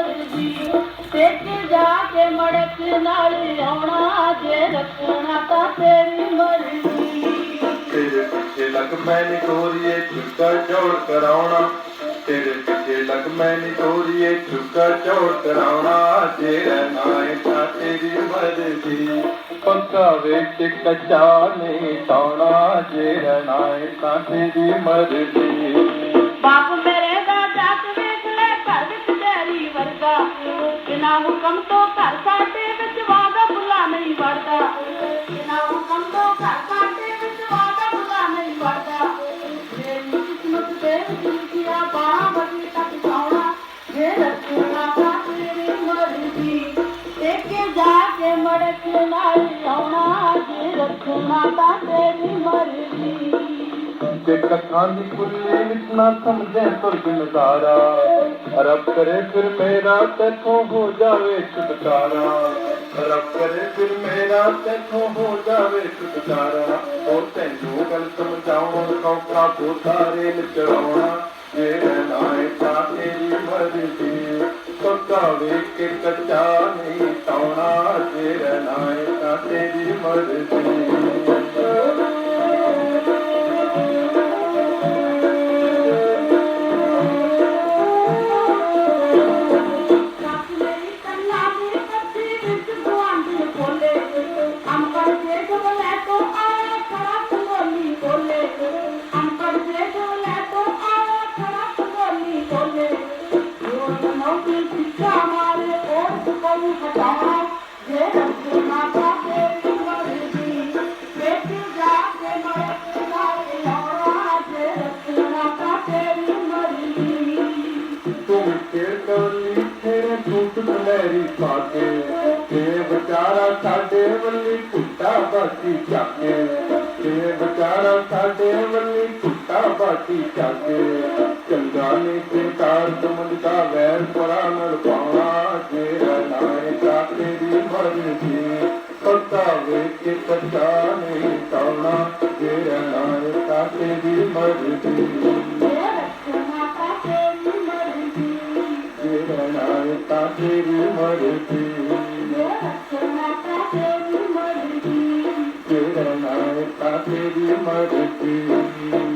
ਮਰਜ਼ੀ ਟਿਕ ਜਾ ਕੇ ਮੜਕ ਨਾਲ ਆਉਣਾ ਜੇ ਰੱਖਣਾ ਤਾਂ ਤੇਰੀ ਮਰਜ਼ੀ ਤੇਰੇ ਪਿੱਛੇ ਲੱਗ ਮੈਂ ਨੀ ਤੋਰੀਏ ਚੁੱਕਾ ਚੌੜ ਕਰਾਉਣਾ। ਤੇਰੇ ਪਿੱਛੇ ਲੱਗ ਮੈਂ ਨੀ ਤੋਰੀਏ ਚੁੱਕਾ ਚੌੜ ਕਰਾਉਣਾ। ਜੇ ਰਹਿਣਾ ਏ ਤਾਂ ਤੇਰੀ ਮਰਜ਼ੀ ਪੰਕਾ ਵੇਚ ਕੱਚਾ ਨਹੀਂ ਟਾਉਣਾ ਜੇ ਰਹਿਣਾ ਏ ਤਾਂ ਤੇਰੀ ਮਰਜ਼ੀ ਬਾਪ ਹੁਕਮ ਤੋਂ ਘਰ ਸਾਡੇ ਵਿੱਚ ਵਾਦਾ ਬੁਲਾ ਨਹੀਂ ਵੜਦਾ। ਬਿਨਾ ਹੁਕਮ ਤੋਂ ਘਰ ਸਾਡੇ ਵਿੱਚ ਵਾਦਾ ਬੁਲਾ ਨਹੀਂ ਵੜਦਾ। ਮੇਰੀ ਕਿਸਮਤ ਦੇ ਵਿੱਚ ਲਿਖਿਆ ਬਾਹਾਂ ਬਗੀ ਤੱਕ ਸੌਣਾ ਜੇ ਰੱਖਣਾ ਤਾਂ ਤੇਰੀ ਮਰਜ਼ੀ ਟੇਕੇ ਜਾ ਕੇ ਮੜਕ ਨਾਲ ਆਉਣਾ, ਜੇ ਰੱਖਣਾ ਤਾਂ ਤੇਰੀ ਮਰਜ਼ੀ ਤੇ ਕੱਖਾਂ ਦੀ ਕੁੱਲੀ ਵਿੱਚ ਨਾ ਸਮਝੇ ਤੁਰਗ ਨਜ਼ਾਰਾ ਰੱਬ ਕਰੇ ਫਿਰ ਮੇਰਾ ਤੇਥੋਂ ਹੋ ਜਾਵੇ ਛੁਟਕਾਰਾ। ਰੱਬ ਕਰੇ ਫਿਰ ਮੇਰਾ ਤੇਥੋਂ ਹੋ ਜਾਵੇ ਛੁਟਕਾਰਾ। ਉਹ ਤੈਨੂੰ ਗੱਲ ਸਮਝਾਉਣ ਕੌਕਾ ਬੋਤਾਰੇ ਚੜਾਉਣਾ। ਜੇ ਰਹਿਣਾ ਏ ਤਾਂ ਤੇਰੀ ਮਰਜ਼ੀ। ਪੱਕਾ ਵੇਖ ਕੇ ਕੱਚਾ ਨਹੀਂ ਤਾਉਣਾ ਜੇ ਰਹਿਣਾ ਏ ਤਾਂ ਤੇਰੀ ਮਰਜ਼ੀ। ਮੇਰੀ ਪਾਕੇ ਤੇ ਵਿਚਾਰਾ ਸਾਡੇ ਵੱਲੀ ਟੁੱਟਾ ਬਾਕੀ ਚਾਕੇ ਤੇ ਵਿਚਾਰਾ ਸਾਡੇ ਵੱਲੀ ਟੁੱਟਾ ਬਾਕੀ ਚਾਕੇ ਚੰਗਾ ਨੇ ਤੇ ਤਾਰ ਤੁਮਨ ਦਾ ਵੈਰ ਪਰਾ ਨਲ ਪਾਉਣਾ ਜੇ। ਵੇ ਕੇ ਕੱਚਾ ਨਹੀਂ ਤਾਉਣਾ ਜੇ ਰਹਿਣਾ ਤਾਂ ਤੇਰੀ ਮਰਜ਼ੀ ਜੇ ਰੱਖਣਾ ਤਾਂ ਤੇਰੀ ਮਰਜ਼ੀ ਰਹਿਣਾ ਏ ਤਾਂ ਤੇਰੀ ਮਰਜ਼ੀ ਜੇ ਰੱਖਣਾ ਤਾਂ ਤੇਰੀ ਮਰਜ਼ੀ ਰਹਿਣਾ ਏ ਤਾਂ ਤੇਰੀ ਮਰਜ਼ੀ